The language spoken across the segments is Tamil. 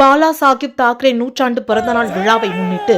பாலா சாஹிப் தாக்கரே நூற்றாண்டு பிறந்தநாள் விழாவை முன்னிட்டு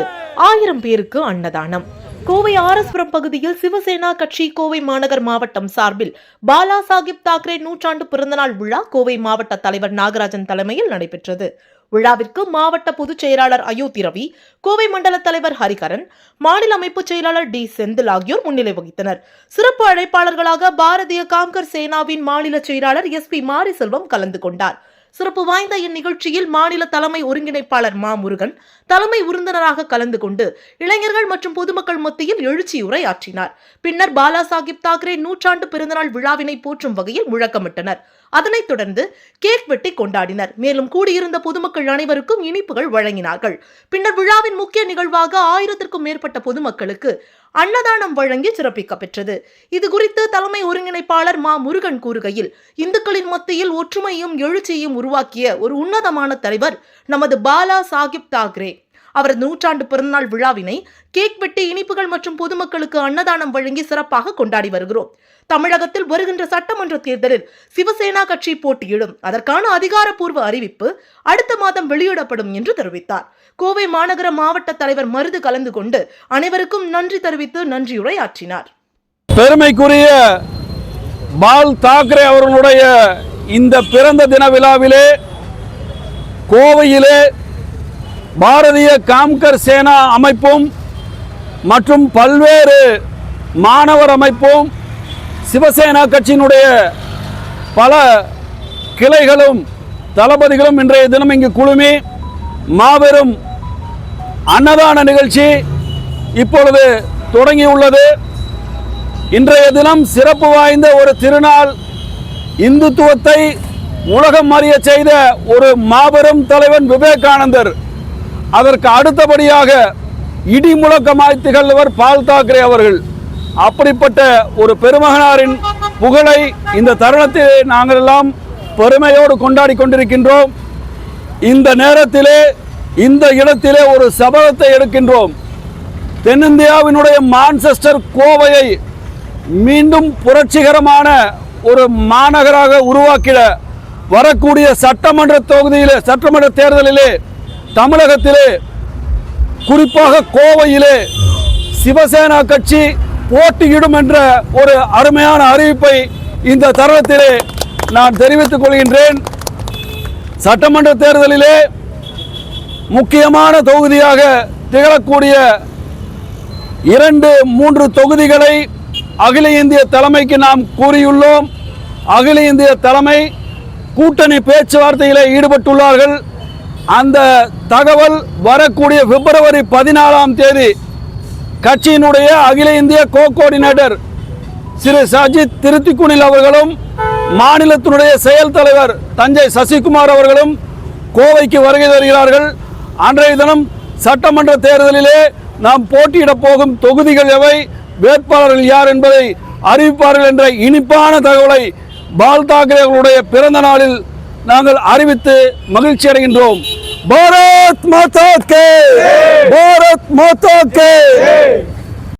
ஆயிரம் பேருக்கு அன்னதானம். கோவை ஆரஸ்புரம் பகுதியில் சிவசேனா கட்சி கோவை மாநகர் மாவட்டம் சார்பில் பாலா சாஹிப் தாக்கரே நூற்றாண்டு பிறந்தநாள் விழா கோவை மாவட்ட தலைவர் நாகராஜன் தலைமையில் நடைபெற்றது. விழாவிற்கு மாவட்ட பொதுச் செயலாளர் அயோத்தி ரவி கோவை மண்டல தலைவர் ஹரிகரன் மாநில அமைப்பு செயலாளர் டி செந்தில் ஆகியோர் முன்னிலை வகித்தனர். சிறப்பு அழைப்பாளர்களாக பாரதிய காங்கர் சேனாவின் மாநில செயலாளர் எஸ் பி மாரிசெல்வம் கலந்து கொண்டார். சிறப்பு வாய்ந்த இந்நிகழ்ச்சியில் மாநில தலைமை ஒருங்கிணைப்பாளர் மா முருகன் தலைமை விருந்தினராக கலந்து கொண்டு இளைஞர்கள் மற்றும் பொதுமக்கள் மத்தியில் எழுச்சியுரை ஆற்றினார் பின்னர் பாலா சாஹிப் தாக்கரே நூற்றாண்டு பிறந்தநாள் விழாவினை போற்றும் வகையில் முழக்கமிட்டனர். அதனைத் தொடர்ந்து கேக் வெட்டி கொண்டாடினர். மேலும் கூடியிருந்த பொதுமக்கள் அனைவருக்கும் இனிப்புகள் வழங்கினார்கள். பின்னர் விழாவின் முக்கிய நிகழ்வாக ஆயிரத்திற்கும் மேற்பட்ட பொதுமக்களுக்கு அன்னதானம் வழங்கி சிறப்பிக்க பெற்றது இது குறித்து தலைமை ஒருங்கிணைப்பாளர் மா. முருகன் கூறுகையில் இந்துக்களின் மத்தியில் ஒற்றுமையும் எழுச்சியையும் உருவாக்கிய ஒரு உன்னதமான தலைவர் நமது பாலா சாஹிப் தாக்ரே. அவரது நூற்றாண்டு பிறந்தநாள் விழாவினை கேக் வெட்டி இனிப்புகள் மற்றும் பொதுமக்களுக்கு அன்னதானம் வழங்கி சிறப்பாக கொண்டாடி வருகிறோம். தமிழகத்தில் வருகின்ற சட்டமன்ற தேர்தலில் சிவசேனா கட்சி போட்டியிடும். அதற்கான அதிகாரப்பூர்வ அறிவிப்பு அடுத்த மாதம் வெளியிடப்படும் என்று தெரிவித்தார். கோவை மாநகர மாவட்ட தலைவர் மருது கலந்து கொண்டு அனைவருக்கும் நன்றி தெரிவித்து நன்றியுரை ஆற்றினார் பெருமைக்குரிய பால் தாக்கரே அவர்களுடைய இந்த பிறந்த தின விழாவிலே கோவையிலே பாரதிய காம்கர் சேனா அமைப்பும் மற்றும் பல்வேறு மாணவர் அமைப்பும் சிவசேனா கட்சியினுடைய பல கிளைகளும் தளபதிகளும் இன்றைய தினம் இங்கு குழுமி மாபெரும் அன்னதான நிகழ்ச்சி இப்பொழுது தொடங்கியுள்ளது. இன்றைய தினம் சிறப்பு வாய்ந்த ஒரு திருநாள். இந்துத்துவத்தை உலகம் அறிய செய்த ஒரு மாபெரும் தலைவன் விவேகானந்தர். அதற்கு அடுத்தபடியாக இடி முழக்கமாய் திகழ்வர் பால் தாக்கரே அவர்கள். அப்படிப்பட்ட ஒரு பெருமகனாரின் புகழை இந்த தருணத்தில் நாங்கள் எல்லாம் பெருமையோடு கொண்டாடி கொண்டிருக்கின்றோம். இந்த நேரத்திலே இந்த இடத்திலே ஒரு சபதத்தை எடுக்கின்றோம். தென்னிந்தியாவினுடைய மான்செஸ்டர் கோவையை மீண்டும் புரட்சிகரமான ஒரு மாநகராக உருவாக்கிட வரக்கூடிய சட்டமன்ற தொகுதியிலே சட்டமன்ற தேர்தலிலே தமிழகத்திலே குறிப்பாக கோவையிலே சிவசேனா கட்சி போட்டியிடும் என்ற ஒரு அருமையான அறிவிப்பை இந்த தருணத்திலே நான் தெரிவித்துக் கொள்கின்றேன். சட்டமன்ற தேர்தலிலே முக்கியமான தொகுதியாக திகழக்கூடிய இரண்டு மூன்று தொகுதிகளை அகில இந்திய தலைமைக்கு நாம் கூறியுள்ளோம். அகில இந்திய தலைமை கூட்டணி பேச்சுவார்த்தையில் ஈடுபட்டுள்ளார்கள். அந்த தகவல் வரக்கூடிய பிப்ரவரி பதினாலாம் தேதி கட்சியினுடைய அகில இந்திய கோ கோஆர்டினேட்டர் சிறு சஜித் திருத்திக்குனில் அவர்களும் மாநிலத்தினுடைய செயல் தலைவர் தஞ்சை சசிகுமார் அவர்களும் கோவைக்கு வருகை தருகிறார்கள். அன்றைய தினம் சட்டமன்ற தேர்தலிலே நாம் போட்டியிடப் போகும் தொகுதிகள் எவை வேட்பாளர்கள் யார் என்பதை அறிவிப்பார்கள் என்ற இனிப்பான தகவலை பால் தாக்கரே அவர்களுடைய பிறந்த நாளில் நாங்கள் அறிவித்து மகிழ்ச்சி அடைகின்றோம். பாரத் மாதா கே பாரத் மாதா கே